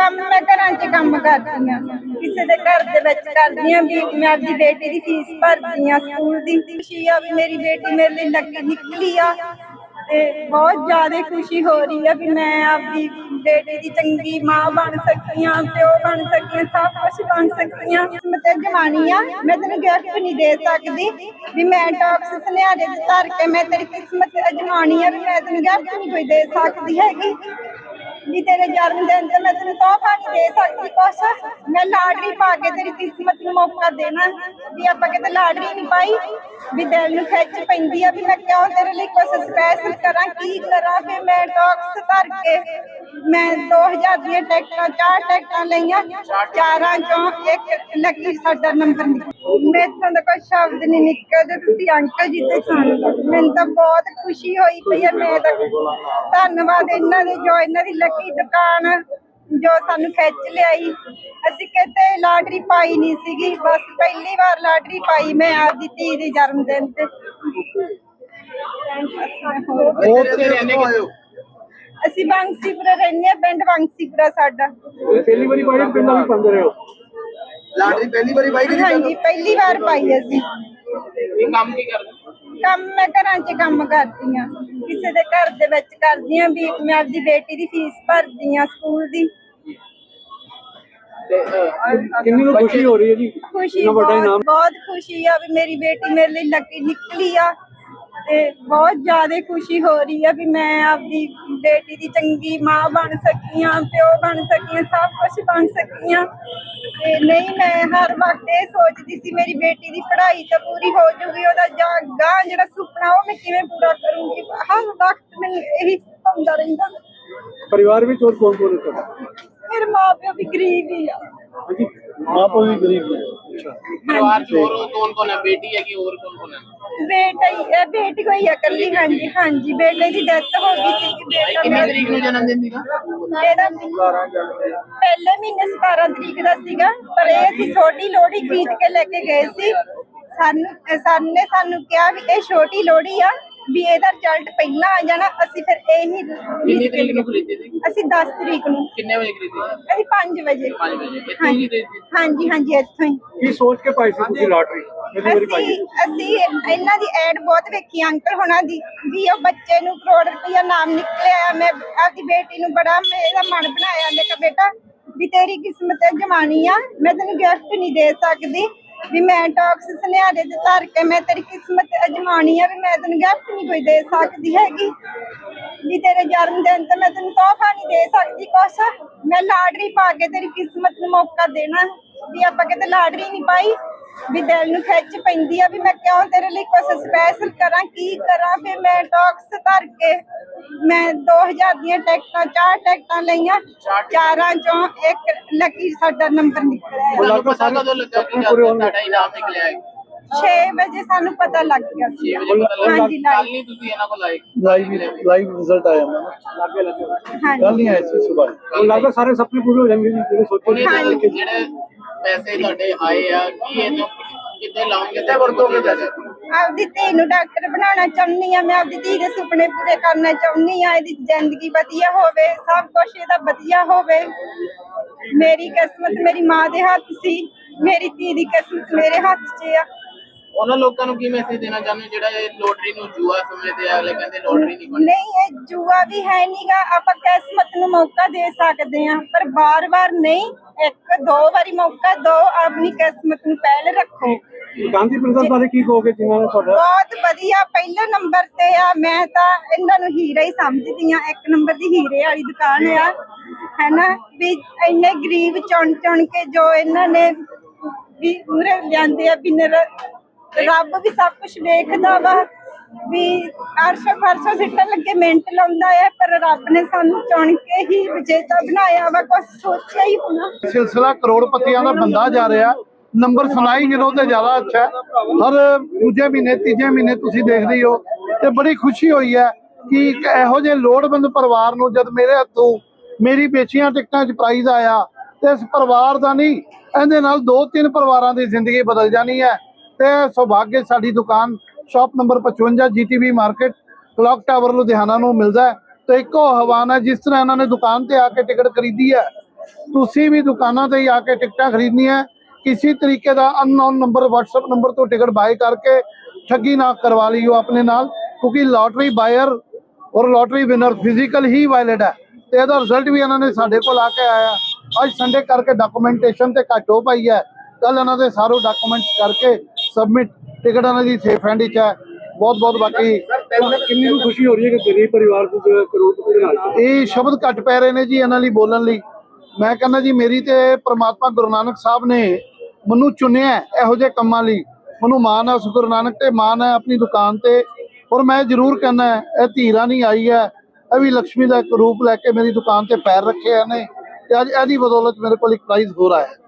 ਕੰਮ ਮੈਂ ਘਰਾਂ 'ਚ ਕੰਮ ਕਰਦੀ ਆ ਕਿਸੇ ਦੇ ਘਰ ਦੇ ਵਿੱਚ ਕਰਦੀ ਆ ਵੀ ਮੈਂ ਆਪਦੀ ਬੇਟੀ ਦੀ ਫੀਸ ਭਰਦੀ ਆ ਸਕੂਲ ਦੀ। ਖੁਸ਼ੀ ਆ ਵੀ ਮੇਰੀ ਬੇਟੀ ਮੇਰੇ ਲਈ ਲੱਗੀ ਨਿਕਲੀ ਆ ਤੇ ਬਹੁਤ ਜ਼ਿਆਦਾ ਖੁਸ਼ੀ ਹੋ ਰਹੀ ਆ ਵੀ ਮੈਂ ਆਪਦੀ ਬੇਟੀ ਦੀ ਚੰਗੀ ਮਾਂ ਬਣ ਸਕੀ ਆ ਪਿਓ ਬਣ ਸਕੀ ਆ ਸਭ ਕੁਝ ਬਣ ਸਕੀ ਆ ਕਿਸਮਤ ਜਮਾਨੀ ਆ, ਮੈਂ ਤੈਨੂੰ ਗਿਫਟ ਨਹੀਂ ਦੇ ਸਕਦੀ ਵੀ ਮੈਂ ਟੌਕਸ ਸੁਨਿਆਰੇ ਦੇ ਧਰ ਕੇ ਮੈਂ ਤੇਰੀ ਕਿਸਮਤ ਅਜਮਾਉਣੀ ਆ ਵੀ ਮੈਂ ਤੈਨੂੰ ਗਿਫਟ ਨਹੀਂ ਕੋਈ ਦੇ ਸਕਦੀ ਹੈਗੀ। ਵੀ ਤੇਰੇ ਜਨਮ ਦਿਨ ਤੇ ਮੈਂ ਤੈਨੂੰ ਤੋਹਫਾ ਨਹੀਂ ਦੇ ਸਕਦੀ ਕੁਛ। ਮੈਂ ਲਾਟਰੀ ਪਾ ਕੇ ਤੇਰੀ ਕਿਸਮਤ ਨੂੰ ਮੌਕਾ ਦੇਣਾ ਵੀ ਆਪਾਂ ਕਿਤੇ ਲਾਟਰੀ ਨਹੀਂ ਪਾਈ, ਵੀ ਦਿਲ ਨੂੰ ਖਿੱਚ ਪੈਂਦੀ ਆ ਵੀ ਮੈਂ ਕਿਉਂ ਤੇਰੇ ਲਈ ਕੁਛ ਸਪੈਸ਼ਲ ਕਰਾਂ, ਕੀ ਕਰਾਂ ਫਿਰ ਮੈਂ ਟੌਕਸ ਧਰ ਮੈਂ 2000 ਦੀਆਂ ਟਿਕਟਾਂ, ਚਾਰ ਟਿਕਟਾਂ ਲਈਆਂ। ਚਾਰਾਂ ਚੋਂ ਇੱਕ ਲੱਕੀ ਸਾਡਾ ਨੰਬਰ ਨਿਕਲਿਆ ਮੈਥੋਂ ਤਾਂ ਕੋਈ ਸ਼ਬਦ ਨਹੀਂ ਨਿਕਲਦੇ ਤੁਸੀਂ ਅੰਕਲ ਜੀ ਤੇ ਸੁਣ ਮੈਨੂੰ ਤਾਂ ਬਹੁਤ ਖੁਸ਼ੀ ਹੋਈ ਪਈ ਹੈ, ਮੈਂ ਤਾਂ ਧੰਨਵਾਦ ਇਹਨਾਂ ਦੇ ਜੋ ਇਹਨਾਂ ਦੀ ਲੱਕੀ ਦੁਕਾਨ, ਜੋ ਸਾਨੂੰ ਖਿੱਚ ਲਿਆਈ। ਅਸੀਂ ਕਿਤੇ ਲਾਟਰੀ ਪਾਈ ਨਹੀਂ ਸੀਗੀ, ਬਸ ਪਹਿਲੀ ਵਾਰ ਲਾਟਰੀ ਪਾਈ ਮੈਂ ਆਪਦੀ ਧੀ ਦੇ ਜਨਮ ਦਿਨ ਤੇ। ਹੋਰ ਤੇ ਰਹਿੰਦੇ ਅਸੀਂ ਬੰਸੀਪੁਰਾ ਰਹਿੰਦੇ ਹਾਂ ਪਿੰਡ ਬੰਸੀਪੁਰਾ ਸਾਡਾ। ਪਹਿਲੀ ਵਾਰੀ ਪਾਈ ਪਿੰਡਾਂ ਵੀ ਪਾਉਂਦੇ ਰਹੇ ਹੋ? ਲਾਟਰੀ ਪਹਿਲੀ ਵਾਰੀ ਬਾਈ ਕਿ ਹਾਂਜੀ ਪਹਿਲੀ? ਵਾਰ ਪਾਈ ਅਸੀਂ। ਇਹ ਕੰਮ ਕੀ ਕਰਦੇ? ਕੰਮ ਮੈਂ ਘਰਾਂ 'ਚ ਕੰਮ ਕਰਦੀ ਆ ਕਿਸੇ ਦੇ ਘਰ ਦੇ ਵਿੱਚ ਕਰਦੀ ਆ ਵੀ ਮੈਂ ਆਪਦੀ ਬੇਟੀ ਦੀ ਫੀਸ ਭਰਦੀ ਆ ਸਕੂਲ ਦੀ। ਤੇ ਅਹ, ਕਿੰਨੀ ਨੂੰ ਖੁਸ਼ੀ ਹੋ ਰਹੀ ਹੈ ਜੀ? ਖੁਸ਼ੀ ਇੰਨਾ ਵੱਡਾ ਬਹੁਤ ਇਨਾਮ? ਬਹੁਤ ਖੁਸ਼ੀ ਆ ਵੀ ਮੇਰੀ ਬੇਟੀ ਮੇਰੇ ਲਈ ਲੱਕੀ ਨਿਕਲੀ ਆ। ਤੇ ਬਹੁਤ ਜ਼ਿਆਦਾ ਖੁਸ਼ੀ ਹੋ ਰਹੀ ਆ ਵੀ ਮੈਂ ਆਪਦੀ ਬੇਟੀ ਦੀ ਚੰਗੀ ਮਾਂ ਬਣ ਸਕੀ ਆ ਪਿਓ ਬਣ ਸਕੀ ਆ ਸਭ ਕੁਝ ਬਣ ਸਕੀ ਆ ਤੇ ਨਹੀਂ ਮੈਂ ਹਰ ਵਕਤ ਇਹ ਸੋਚਦੀ ਸੀ ਮੇਰੀ ਬੇਟੀ ਦੀ ਪੜ੍ਹਾਈ ਤਾਂ ਪੂਰੀ ਹੋ ਜੂਗੀ ਉਹਦਾ ਜਾਂ ਗਾਂ ਜਿਹੜਾ ਸੁਪਨਾ ਉਹ ਮੈਂ ਕਿਵੇਂ ਪੂਰਾ ਕਰੂੰਗੀ ਹਰ ਵਕਤ ਮੈਨੂੰ ਇਹੀ ਹੁੰਦਾ ਰਹਿੰਦਾ। ਪਰਿਵਾਰ ਵਿੱਚ ਹੋਰ ਕੌਣ ਕੌਣ ਹੈ ਤੁਹਾਡਾ? ਮੇਰੇ ਮਾਂ ਪਿਓ ਵੀ ਗਰੀਬ ਹੀ ਆ। ਹਾਂਜੀ। ਮਾਂ ਪਿਓ ਵੀ ਗਰੀਬ ਹੈ ਅੱਛਾ ਪਰਿਵਾਰ ਚ ਹੋਰ ਕੌਣ ਕੌਣ ਹੈ ਬੇਟੀ ਹੈ ਕਿ ਹੋਰ ਕੌਣ ਕੌਣ ਹੈ ਬੇਟਾ ਹੀ ਇਹ ਬੇਟੀ ਕੋਈ ਆ ਇਕੱਲੀ ਹਾਂਜੀ ਹਾਂਜੀ ਬੇਟੇ ਦੀ ਡੈਥ ਹੋ ਗਈ ਸੀ ਕਿ ਬੇਟਾ ਕਿੰਨੀ ਮੇਰਾ ਤਰੀਕ ਨੂੰ ਜਨਮ ਦਿਨ ਸੀਗਾ? ਇਹਦਾ ਪਹਿਲੇ ਮਹੀਨੇ 17 ਤਰੀਕ ਦਾ ਸੀਗਾ ਪਰ ਇਹ ਅਸੀਂ ਛੋਟੀ ਲੋਹੜੀ ਖਰੀਦ ਕੇ ਲੈ ਕੇ ਗਏ ਸੀ। ਸਾਨੂੰ ਅਹ ਸਾਨੇ ਸਾਨੂੰ ਕਿਹਾ ਵੀ ਇਹ ਛੋਟੀ ਲੋਹੜੀ ਆ ਵੀ ਇਹਦਾ ਰਿਜ਼ਲਟ ਪਹਿਲਾਂ ਆ ਜਾਣਾ ਅਸੀਂ ਫਿਰ ਇਹੀ ਕਿੰਨੀ ਤਰੀਕ ਨੂੰ ਖਰੀਦੀ ਸੀ? ਅਸੀਂ 10 ਤਰੀਕ ਨੂੰ। ਕਿੰਨੇ ਵਜੇ ਖਰੀਦੀ ਅਸੀਂ 5 ਵਜੇ। 5 ਵਜੇ ਇੱਥੇ ਹੀ ਖਰੀਦੀ ਹਾਂਜੀ ਹਾਂਜੀ ਇੱਥੋਂ ਹੀ। ਕੀ ਸੋਚ ਕੇ ਪਾਈ ਸੀ ਤੁਸੀਂ ਲਾਟਰੀ ਅਸੀਂ ਅਸੀਂ ਇਹਨਾਂ ਦੀ ਐਡ ਬਹੁਤ ਵੇਖੀ ਅੰਕਲ ਹੋਣਾ ਦੀ ਵੀ ਉਹ ਬੱਚੇ ਨੂੰ ਕਰੋੜ ਰੁਪਇਆ ਨਾਮ ਨਿਕਲਿਆ ਆ। ਮੈਂ ਆਪਦੀ ਬੇਟੀ ਨੂੰ ਬੜਾ ਮੈਂ ਇਹਦਾ ਮਨ ਬਣਾਇਆ ਮੈਂ ਕਿਹਾ ਬੇਟਾ ਵੀ ਤੇਰੀ ਕਿਸਮਤ ਜਮਾਨੀ ਆ ਮੈਂ ਤੈਨੂੰ ਗਿਫਟ ਨਹੀਂ ਦੇ ਸਕਦੀ। ਵੀ ਮੈਂ ਟੌਕਸ ਸੁਨਿਆਰੇ ਦੇ ਧਰ ਕੇ ਮੈਂ ਤੇਰੀ ਕਿਸਮਤ ਅਜਮਾਉਣੀ ਆ ਵੀ ਮੈਂ ਤੈਨੂੰ ਗਿਫਟ ਨਹੀਂ ਕੋਈ ਦੇ ਸਕਦੀ ਹੈਗੀ। ਵੀ ਤੇਰੇ ਜਨਮ ਦਿਨ ਤੇ ਮੈਂ ਤੈਨੂੰ ਤੋਹਫਾ ਨਹੀਂ ਦੇ ਸਕਦੀ ਕੁਛ। ਮੈਂ ਲਾਟਰੀ ਪਾ ਕੇ ਤੇਰੀ ਕਿਸਮਤ ਨੂੰ ਮੌਕਾ ਦੇਣਾ ਵੀ ਆਪਾਂ ਕਿਤੇ ਲਾਟਰੀ ਨਹੀਂ ਪਾਈ। ਵੀ ਦਿਲ ਨੂੰ ਖਿੱਚ ਪੈਂਦੀ ਆ ਵੀ ਮੈਂ ਕਿਉਂ ਤੇਰੇ ਲਈ ਕੁਛ ਸਪੈਸ਼ਲ ਕਰਾਂ ਕੀ ਕਰਾਂ? ਫਿਰ ਮੈਂ ਟੌਕਸ ਧਰ ਕੇ ਮੈਂ 2000 ਦੀਆਂ ਟਿਕਟਾਂ ਚਾਰ ਟਿਕਟਾਂ ਲਈਆਂ। ਚਾਰਾਂ ਚੋਂ ਇੱਕ ਲੱਕੀ ਸਾਡਾ ਨੰਬਰ ਨਿਕਲਿਆ। ਤੁਹਾਨੂੰ ਪਤਾ ਕਦੋਂ ਲੱਗਾ ਕਿ ਜਦ ਤੁਹਾਡਾ ਇਨਾਮ ਨਿਕਲਿਆ ਹੈ। 6 ਵਜੇ ਸਾਨੂੰ ਪਤਾ ਲੱਗ ਗਿਆ ਸੀ। 6 ਵਜੇ ਪਤਾ ਲੱਗਾ ਹਾਂਜੀ ਕੱਲ ਲਾਈਵ ਨਹੀਂ ਤੁਸੀਂ ਇਹਨਾਂ ਕੋਲ ਆਏ। ਲਾਈਵ ਲਾਈਵ ਰਿਜ਼ਲਟ ਆਇਆ ਨਾ ਲੱਗੇ ਲੱਗੇ ਹਾਂਜੀ। ਕੱਲ ਨਹੀਂ ਆਇਆ ਸੀ ਸਵੇਰ ਹੁਣ ਲੱਗਦਾ ਸਾਰੇ ਸੁਪਨੇ ਪੂਰੇ ਹੋ ਜਾਣਗੇ ਜੀ ਜਿਹੜੇ ਸੋਚੇ ਉਹਨੇ ਹਾਂਜੀ। ਜਿਹੜੇ ਜਿਹੜੇ ਪੈਸੇ ਤੁਹਾਡੇ ਆਏ ਆ ਕੀ ਇਹ ਤੋਂ ਕਿੱਥੇ ਲਾਉਂਗੇ ਕਿੱਥੇ ਵਰਤੋਗੇ ਪੈਸੇ ਆਪਦੀ ਧੀ ਨੂੰ ਡਾਕਟਰ ਬਣਾਉਣਾ ਚਾਹੁੰਦੀ ਆ ਮੈਂ ਆਪਦੀ ਧੀ ਦੇ ਸੁਪਨੇ ਪੂਰੇ ਕਰਨਾ ਚਾਹੁੰਦੀ ਆ ਇਹਦੀ ਜ਼ਿੰਦਗੀ ਵਧੀਆ ਹੋਵੇ ਸਭ ਕੁਝ ਇਹਦਾ ਵਧੀਆ ਹੋਵੇ। ਮੇਰੀ ਕਿਸਮਤ ਮੇਰੀ ਮਾਂ ਦੇ ਹੱਥ ਸੀ ਮੇਰੀ ਧੀ ਦੀ ਕਿਸਮਤ ਮੇਰੇ ਹੱਥ 'ਚ ਆ। ਉਹਨਾਂ ਲੋਕਾਂ ਨੂੰ ਕੀ ਮੈਸੇਜ ਦੇਣਾ ਚਾਹੁੰਦੇ ਹੋ? ਜਿਹੜਾ ਇਹ ਲੋਟਰੀ ਨੂੰ ਜੂਆ ਸਮਝਦੇ ਆ ਅਗਲੇ ਕਹਿੰਦੇ ਲੋਟਰੀ ਨਹੀਂ ਬਣਨੀ। ਨਹੀਂ ਇਹ ਜੂਆ ਵੀ ਹੈ ਨਹੀਂਗਾ ਆਪਾਂ ਕਿਸਮਤ ਨੂੰ ਮੌਕਾ ਦੇ ਸਕਦੇ ਆ ਪਰ ਬਾਰ-ਬਾਰ ਨਹੀਂ ਇੱਕ ਦੋ ਵਾਰੀ ਮੌਕਾ ਦੋ ਆਪਣੀ ਕਿਸਮਤ ਨੂੰ ਪਹਿਲ ਰੱਖੋ। ਗਾਂਧੀ ਪ੍ਰਸਾਦ ਬਾਰੇ ਕੀ ਕਹੋਗੇ ਜਿਨ੍ਹਾਂ ਨੇ ਤੁਹਾਡਾ ਬਹੁਤ ਵਧੀਆ ਪਹਿਲੇ ਨੰਬਰ ਤੇ ਆ ਮੈਂ ਤਾਂ ਇਹਨਾਂ ਨੂੰ ਹੀਰਾ ਹੀ ਸਮਝਦੀ ਆ ਇੱਕ ਨੰਬਰ ਦੀ ਹੀਰੇ ਵਾਲੀ ਦੁਕਾਨ ਆ ਹੈਨਾ? ਵੀ ਇੰਨੇ ਗਰੀਬ ਚੁਣ ਚੁਣ ਕੇ ਜੋ ਇਹਨਾਂ ਨੇ ਵੀ ਉਰੇ ਲਿਆਂਦੇ ਆ ਵੀ ਨਿਰ- ਰੱਬ ਵੀ ਸਭ ਕੁਝ ਵੇਖਦਾ ਵਾ ਵੀ ਅਰਸ਼ ਫਰਸ਼ ਸਿੱਟਣ ਲੱਗੇ ਮਿੰਟ ਲਾਉਂਦਾ ਆ ਪਰ ਰੱਬ ਨੇ ਸਾਨੂੰ ਚੁਣ ਕੇ ਹੀ ਵਿਜੇਤਾ ਬਣਾਇਆ ਵਾ ਕੁਝ ਸੋਚਿਆ ਹੀ ਹੋਣਾ। ਸਿਲਸਿਲਾ ਕਰੋੜਪਤੀਆਂ ਦਾ ਬੰਦਾ ਜਾ ਰਿਹਾ, ਨੰਬਰ ਸੁਣਾਈ ਜਦੋਂ ਤੇ ਜ਼ਿਆਦਾ ਅੱਛਾ ਹਰ ਦੂਜੇ ਮਹੀਨੇ, ਤੀਜੇ ਮਹੀਨੇ ਤੁਸੀਂ ਦੇਖਦੇ ਹੋ ਤੇ ਬੜੀ ਖੁਸ਼ੀ ਹੋਈ ਹੈ ਕਿ ਇੱਕ ਇਹੋ ਜਿਹੇ ਲੋੜਵੰਦ ਪਰਿਵਾਰ ਨੂੰ ਜਦ ਮੇਰੇ ਹੱਥੋਂ ਮੇਰੀ ਬੇਚੀਆਂ ਟਿਕਟਾਂ 'ਚ ਪ੍ਰਾਈਜ਼ ਆਇਆ, ਤੇ ਇਸ ਪਰਿਵਾਰ ਦਾ ਨਹੀਂ, ਇਹਦੇ ਨਾਲ ਦੋ ਤਿੰਨ ਪਰਿਵਾਰਾਂ ਦੀ ਜ਼ਿੰਦਗੀ ਬਦਲ ਜਾਣੀ ਹੈ। ਤੇ ਸੁਭਾਗੇ ਸਾਡੀ ਦੁਕਾਨ, shop number 55 GTV market, clock tower Ludhiana ਨੂੰ ਮਿਲਦਾ ਹੈ। ਤੇ ਇੱਕੋ ਆਹਵਾਨ ਹੈ, ਜਿਸ ਤਰ੍ਹਾਂ ਇਹਨਾਂ ਨੇ ਦੁਕਾਨ ਤੇ ਆ ਕੇ ਟਿਕਟ ਖਰੀਦੀ ਹੈ। ਤੁਸੀਂ ਵੀ ਦੁਕਾਨਾਂ ਤੇ ਹੀ ਆ ਕੇ ਟਿਕਟਾਂ ਖਰੀਦਣੀਆਂ ਕਿਸੇ ਤਰੀਕੇ ਦਾ ਅਨਨੋਨ ਨੰਬਰ WhatsApp ਨੰਬਰ ਤੋਂ ਟਿਕਟ ਬਾਏ ਕਰਕੇ ਠੱਗੀ ਨਾ ਕਰਵਾ ਲਈਓ ਆਪਣੇ ਨਾਲ, ਕਿਉਂਕਿ ਲੋਟਰੀ ਬਾਇਰ ਔਰ ਲੋਟਰੀ ਵਿਨਰ ਫਿਜ਼ੀਕਲ ਹੀ ਵਾਇਲਟ ਹੈ। ਤੇ ਇਹਦਾ ਰਿਜ਼ਲਟ ਵੀ ਇਹਨਾਂ ਨੇ ਸਾਡੇ ਕੋਲ ਆ ਕੇ ਆਇਆ। ਅੱਜ ਸੰਡੇ ਕਰਕੇ ਡਾਕੂਮੈਂਟੇਸ਼ਨ ਤੇ ਘੱਟ ਹੋ ਪਾਈ ਹੈ। ਕੱਲ ਇਹਨਾਂ ਦੇ ਸਾਰੇ ਡਾਕੂਮੈਂਟਸ ਕਰਕੇ ਸਬਮਿਟ ਟਿਕਟ ਇਹਨਾਂ ਦੀ ਸੇਫ ਹੈਂਡ ਵਿੱਚ ਹੈ। ਬਹੁਤ ਬਹੁਤ ਬਾਕੀ ਕਿੰਨੀ ਨੂੰ ਖੁਸ਼ੀ ਹੋ ਰਹੀ ਹੈ ਕਿ ਗਰੀਬ ਪਰਿਵਾਰ ਨੂੰ ਕਰੋੜਪਤੀ ਦੇ ਨਾਲ ਇਹ ਸ਼ਬਦ ਘੱਟ ਪੈ ਰਹੇ ਨੇ ਜੀ ਇਹਨਾਂ ਲਈ ਬੋਲਣ ਲਈ। ਮੈਂ ਕਹਿੰਦਾ ਜੀ ਮੇਰੀ ਤੇ ਪ੍ਰਮਾਤਮਾ ਗੁਰੂ ਨਾਨਕ ਸਾਹਿਬ ਨੇ ਮੈਨੂੰ ਚੁਣਿਆ ਇਹੋ ਜਿਹੇ ਕੰਮਾਂ ਲਈ। ਮੈਨੂੰ ਮਾਣ ਹੈ ਗੁਰੂ ਨਾਨਕ ਤੇ ਮਾਣ ਹੈ ਆਪਣੀ ਦੁਕਾਨ ਤੇ। ਔਰ ਮੈਂ ਜ਼ਰੂਰ ਕਹਿੰਦਾ ਇਹ ਧੀਰਾ ਨਹੀਂ ਆਈ ਹੈ। ਇਹ ਵੀ ਲక్ష్ਮੀ ਦਾ ਇੱਕ ਰੂਪ ਲੈ ਕੇ ਮੇਰੀ ਦੁਕਾਨ ਤੇ ਪੈਰ ਰੱਖੇ ਨੇ ਤੇ ਅੱਜ ਇਹਦੀ ਬਦੌਲਤ ਮੇਰੇ ਕੋਲ ਇੱਕ ਪ੍ਰਾਈਜ਼ ਹੋ ਰਹਾ ਹੈ